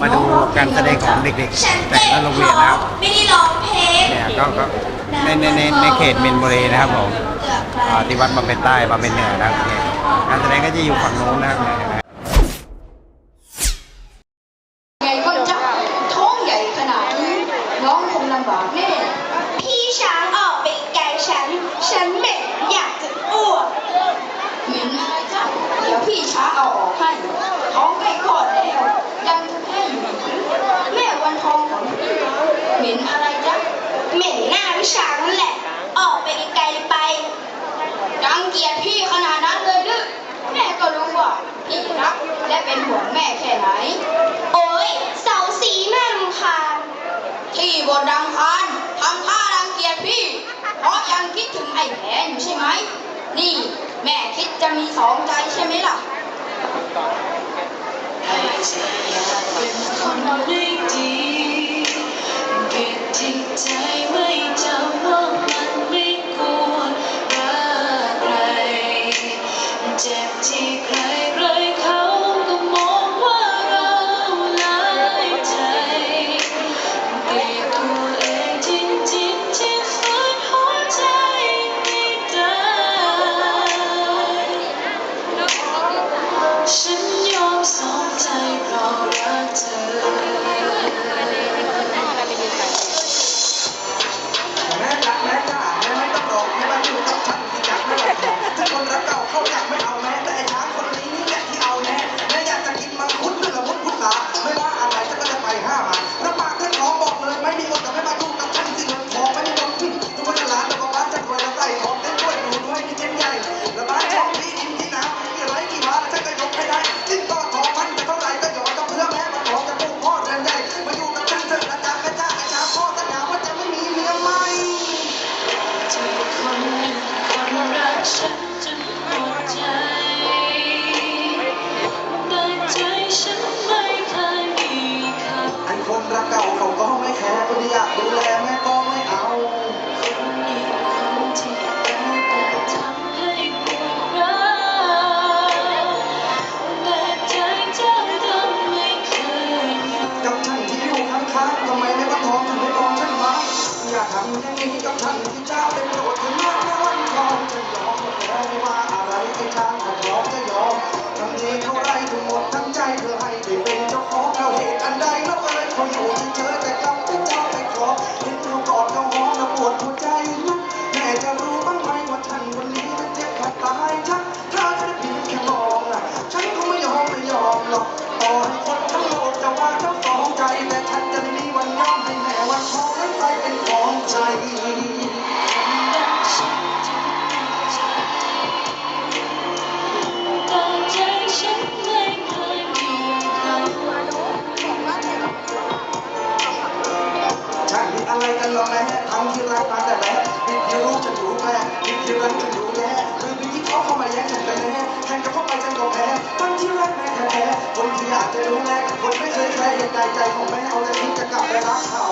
มาดูการแสดงของเด็กฉันๆแต่เจ็บละโรงคเรียนอนะครับไม่ได้ร้องเพลงเนี่ยก็ก็ในในในในเขตเมนบุรีนะครับผมอ่าที่วัดบำเพ็ญใต้บำเพ็ญเหนือนะครับเนี่ยการแสดงก็จะอยู่ฝั่งโน้นนะครับเนี่ยเห็นไหมไงก็จะท้องใหญ่ขนาดนี้น้องคงลำบากแน่พี่ช้างออกไปไกลฉัน ฉันเหม็นอยากจะอ้วกเหม็นอะไรจ้ะเดี๋ยวพี่ช้าเอาออกให้ท้องใกล้คลอดแล้ว ยังแค่อยู่แม่วันทองของพี่เหม็ นอะไรจ๊ะเหม็นหน้าพี่ช้างนั่นแหละ ออกไปไกลไปรังเกียจพี่ขนาดนั้นเลยหรือแม่ก็รู้ว่าพี่รักและเป็นห่วงแม่แค่ไหน โอ้ยเสาสีแม่รำคาญที่บนรังคารทำท่ารังเกียจพี่ เพราะยังคิดถึงไอ้แผนอยู่ใช่ไหม นี่แม่คิดจะมีสองใจใช่ไหมล่ะให้เธออยากเป็นคนดี แม่ ทำอย่างนี้กับฉันที่เจ้าเป็นโปรดถึงมากนะวันทองฉันยอมก็แพ้ไม่ว่าอะไรไอ้ช้างก็พร้อมจะยอมทำดีเท่าไรทั้งหมดทั้งใจเพื่อให้ได้เป็นเจ้าของเราเหตุอันใดนกอะไรเขาอยู่เฉยแต่กลับเป็นเจ้าไปครอเห็นเขากอดเขาหอมแล้วปวดหัวใจนักแม่จะรู้บ้างไหมว่าฉันคนนี้จะเจ็บแทบตายชักถ้าจะได้เพียงแค่มองอะฉันก็ไม่ยอมไม่ยอมหรอกต่อให้ อะไรกันหรอแม่ทำที่รักมาแต่แรกผิดที่รู้ฉันรู้แม่ผิดที่รักฉันรู้แย่คือผิดที่เขาเข้ามาแย่งฉันกันแน่แทงกับเขาไปฉันก็แพ้คนที่รักแม่แท้คนที่อยากจะรู้แม่คนไม่เคยใครเห็นใจใจของแม่เอาแต่คิดจะกลับไปรักเขา